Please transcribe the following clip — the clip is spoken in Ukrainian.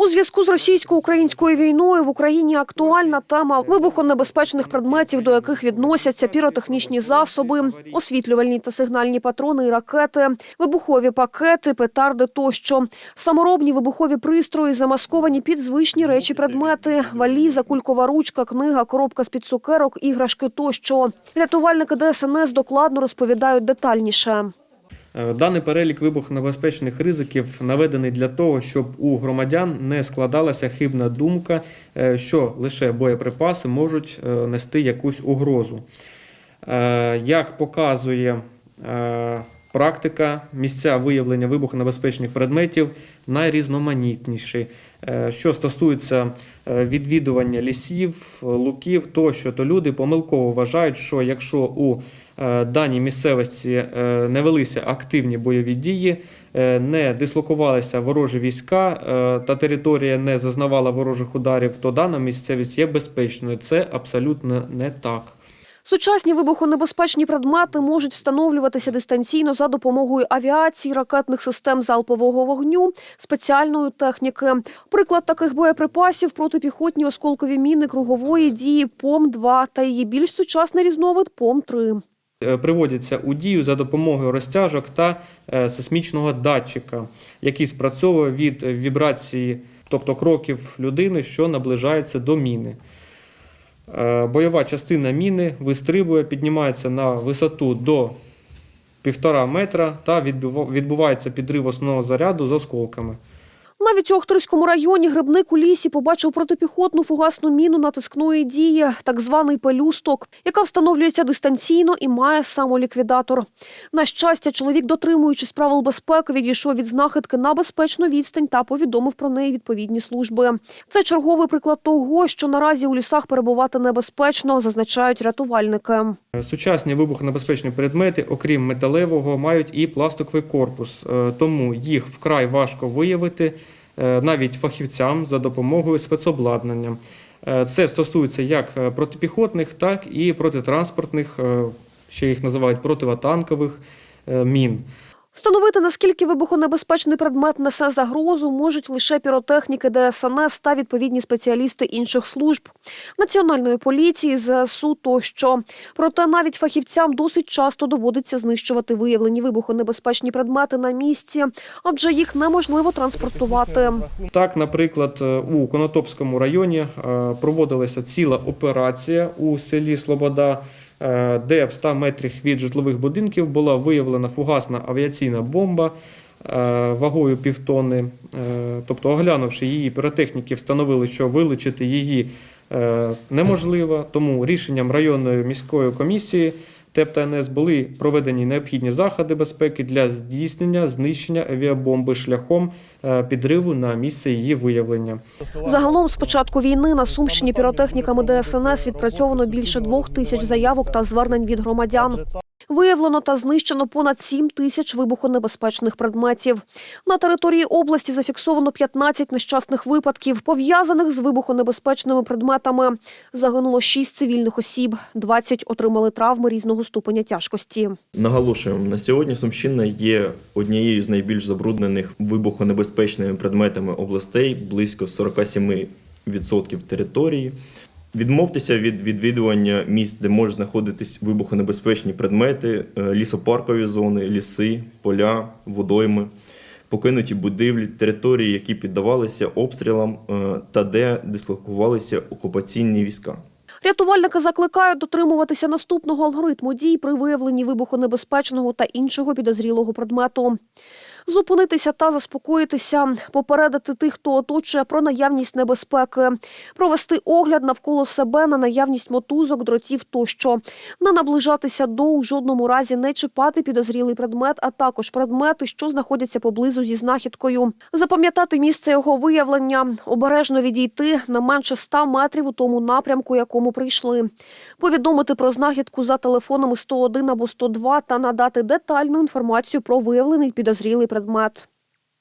У зв'язку з російсько-українською війною в Україні актуальна тема вибухонебезпечних предметів, до яких відносяться піротехнічні засоби, освітлювальні та сигнальні патрони і ракети, вибухові пакети, петарди тощо. Саморобні вибухові пристрої замасковані під звичні речі предмети, валіза, кулькова ручка, книга, коробка з-під цукерок, іграшки тощо. Рятувальники ДСНС докладно розповідають детальніше. Е, Даний перелік вибухонебезпечних ризиків наведений для того, щоб у громадян не складалася хибна думка, е, що лише боєприпаси можуть е, нести якусь угрозу. Як показує практика, місця виявлення вибухонебезпечних предметів найрізноманітніші. Е, Що стосується е, відвідування лісів, луків тощо, то люди помилково вважають, що якщо у е, даній місцевості не велися активні бойові дії, не дислокувалися ворожі війська та територія не зазнавала ворожих ударів, то дана місцевість є безпечною. Це абсолютно не так. Сучасні вибухонебезпечні предмети можуть встановлюватися дистанційно за допомогою авіації, ракетних систем залпового вогню, спеціальної техніки. Приклад таких боєприпасів протипіхотні осколкові міни кругової дії ПОМ-2 та її більш сучасний різновид ПОМ-3. Е, Приводяться у дію за допомогою розтяжок та е, сейсмічного датчика, який спрацьовує від вібрації, тобто кроків людини, що наближається до міни. Е, Бойова частина міни вистрибує, піднімається на висоту до 1,5 метра та відбувається підрив основного заряду з осколками. Навіть у Охтирському районі грибник у лісі побачив протипіхотну фугасну міну натискної дії, так званий пелюсток, яка встановлюється дистанційно і має самоліквідатор. На щастя, чоловік, дотримуючись правил безпеки, відійшов від знахідки на безпечну відстань та повідомив про неї відповідні служби. Це черговий приклад того, що наразі у лісах перебувати небезпечно, зазначають рятувальники. Сучасні вибухонебезпечні предмети, окрім металевого, мають і пластиковий корпус, е, тому їх вкрай важко виявити навіть фахівцям за допомогою спецобладнання. Е, Це стосується як е, протипіхотних, так і протитранспортних, е, ще їх називають противотанкових е, мін. Встановити, наскільки вибухонебезпечний предмет несе загрозу, можуть лише піротехніки ДСНС та відповідні спеціалісти інших служб, національної поліції, ЗСУ тощо. Проте навіть фахівцям досить часто доводиться знищувати виявлені вибухонебезпечні предмети на місці, адже їх неможливо транспортувати. Так, наприклад, е, у Конотопському районі е, проводилася ціла операція у селі Слобода, де в 100 метрах від житлових будинків була виявлена фугасна авіаційна бомба е, вагою півтонни. Е, Тобто, оглянувши її, піротехніки встановили, що вилучити її е, неможливо, тому рішенням районної міської комісії ТЕП та НС були проведені необхідні заходи безпеки для здійснення знищення авіабомби шляхом е, підриву на місце її виявлення. Загалом з початку війни на Сумщині піротехніками ДСНС відпрацьовано більше двох тисяч заявок та звернень від громадян. Виявлено та знищено понад 7 тисяч вибухонебезпечних предметів. На території області зафіксовано 15 нещасних випадків, пов'язаних з вибухонебезпечними предметами. Загинуло 6 цивільних осіб, 20 отримали травми різного ступеня тяжкості. Наголошуємо, на сьогодні Сумщина є однією з найбільш забруднених вибухонебезпечними предметами областей, близько 47% території. Відмовтеся від відвідування місць, де можуть знаходитись вибухонебезпечні предмети, е, лісопаркові зони, ліси, поля, водойми, покинуті будівлі, території, які піддавалися обстрілам е, та де дислокувалися окупаційні війська. Рятувальники закликають дотримуватися наступного алгоритму дій при виявленні вибухонебезпечного та іншого підозрілого предмету. Зупинитися та заспокоїтися, попередити тих, хто оточує про наявність небезпеки, провести огляд навколо себе на наявність мотузок, дротів тощо, не наближатися до у жодному разі не чіпати підозрілий предмет, а також предмети, що знаходяться поблизу зі знахідкою. Запам'ятати місце його виявлення, обережно відійти на менше 100 метрів у тому напрямку, якому прийшли. Повідомити про знахідку за телефонами 101 або 102 та надати детальну інформацію про виявлений підозрілий предмет. Do Mato.